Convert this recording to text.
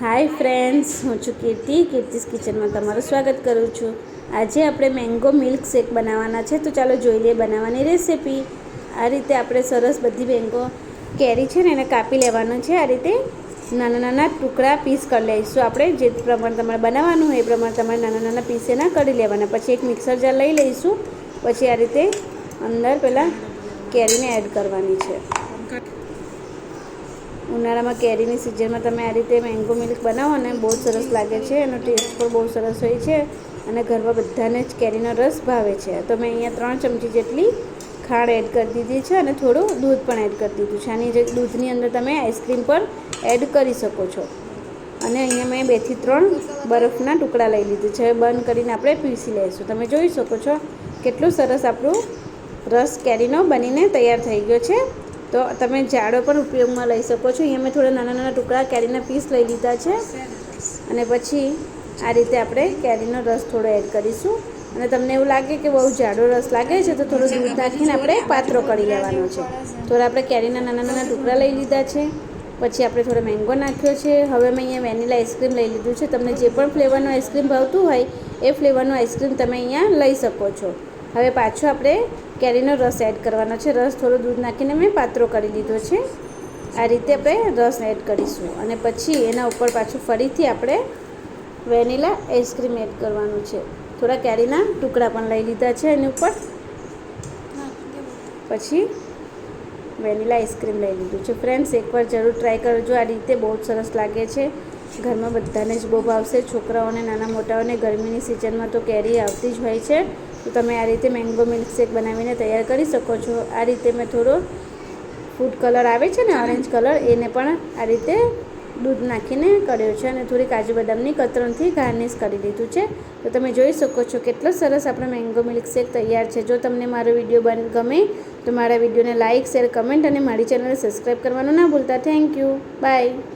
Hi friends હું છું કીર્તિ. કીર્તિસ કિચનમાં તમારું સ્વાગત કરું છું. આજે આપણે મેંગો મિલ્ક શેક બનાવવાના છે, તો ચાલો જોઈ લઈએ બનાવવાની રેસીપી આ રીતે આપણે સરસ બધી મેંગો કેરી છે ને, એને કાપી લેવાનું છે. આ રીતે નાના નાના ટુકડા પીસ કરી લઈશું આપણે. જે પ્રમાણે તમારે બનાવવાનું હોય એ પ્રમાણે તમારે નાના નાના પીસ એના કરી લેવાના. પછી એક મિક્સર જાર લઈ લઈશું. પછી આ રીતે અંદર પહેલાં કેરીને એડ કરવાની છે. ઉનાળામાં કેરીની સિઝનમાં તમે આ રીતે મેંગો મિલ્ક બનાવો ને, બહુ સરસ લાગે છે, એનો ટેસ્ટ પણ બહુ સરસ હોય છે અને ઘરમાં બધાને જ કેરીનો રસ ભાવે છે. તો મેં અહીંયા ત્રણ ચમચી જેટલી ખાંડ એડ કરી દીધી છે અને થોડું દૂધ પણ એડ કરી દીધું છે. આની જે દૂધની અંદર તમે આઈસ્ક્રીમ પણ એડ કરી શકો છો. અને અહીંયા મેં બેથી ત્રણ બરફના ટુકડા લઈ લીધું છે. બંધ કરીને આપણે પીસી લઈશું. તમે જોઈ શકો છો કેટલું સરસ આપણું રસ કેરીનો બનીને તૈયાર થઈ ગયો છે. તો તમે જાડો પણ ઉપયોગમાં લઈ શકો છો. અહીંયા મેં થોડા નાના નાના ટુકડા કેરીના પીસ લઈ લીધા છે. અને પછી આ રીતે આપણે કેરીનો રસ થોડો એડ કરીશું. અને તમને એવું લાગે કે બહુ જાડો રસ લાગે છે, તો થોડું દૂધ નાખીને આપણે પાત્રો કરી લેવાનો છે. થોડા આપણે કેરીના નાના નાના ટુકડા લઈ લીધા છે. પછી આપણે થોડો મેંગો નાખ્યો છે. હવે મેં અહીંયા વેનીલા આઈસ્ક્રીમ લઈ લીધું છે. તમને જે પણ ફ્લેવરનું આઈસ્ક્રીમ ભાવતું હોય, એ ફ્લેવરનું આઈસ્ક્રીમ તમે અહીંયા લઈ શકો છો. હવે પાછો આપણે કેરીનો રસ એડ કરવાનો છે. રસ થોડો દૂધ નાખીને મેં પાત્રો કરી લીધો છે. આ રીતે આપણે રસ એડ કરીશું. અને પછી એના ઉપર પાછું ફરીથી આપણે વેનીલા આઈસ્ક્રીમ એડ કરવાનું છે. થોડા કેરીના ટુકડા પણ લઈ લીધા છે એની ઉપર. પછી વેનીલા આઈસ્ક્રીમ લઈ લીધું છે. ફ્રેન્ડ્સ, એકવાર જરૂર ટ્રાય કરજો. આ રીતે બહુ જ સરસ લાગે છે. ઘરમાં બધાને જ બહુ ભાવશે. છોકરાઓને, નાના મોટાઓને ગરમીની સિઝનમાં તો કેરી આવતી જ હોય છે. તો તમે આ રીતે મેંગો મિલ્કશેક બનાવીને તૈયાર કરી શકો છો. આ રીતે મેં થોડો ફૂડ કલર આવે છે ને ઓરેન્જ કલર એને પણ આ રીતે દૂધ નાખીને કર્યો છે અને થોડી કાજુ બદામની કતરણથી ગાર્નિશ કરી દીધું છે. તો તમે જોઈ શકો છો કેટલો સરસ આપણો મેંગો મિલ્કશેક તૈયાર છે. જો તમને મારો વીડિયો બન ગમે તો મારા વિડીયોને લાઇક શેર કમેન્ટ અને મારી ચેનલને સબસ્ક્રાઈબ કરવાનું ના ભૂલતા. Thank you bye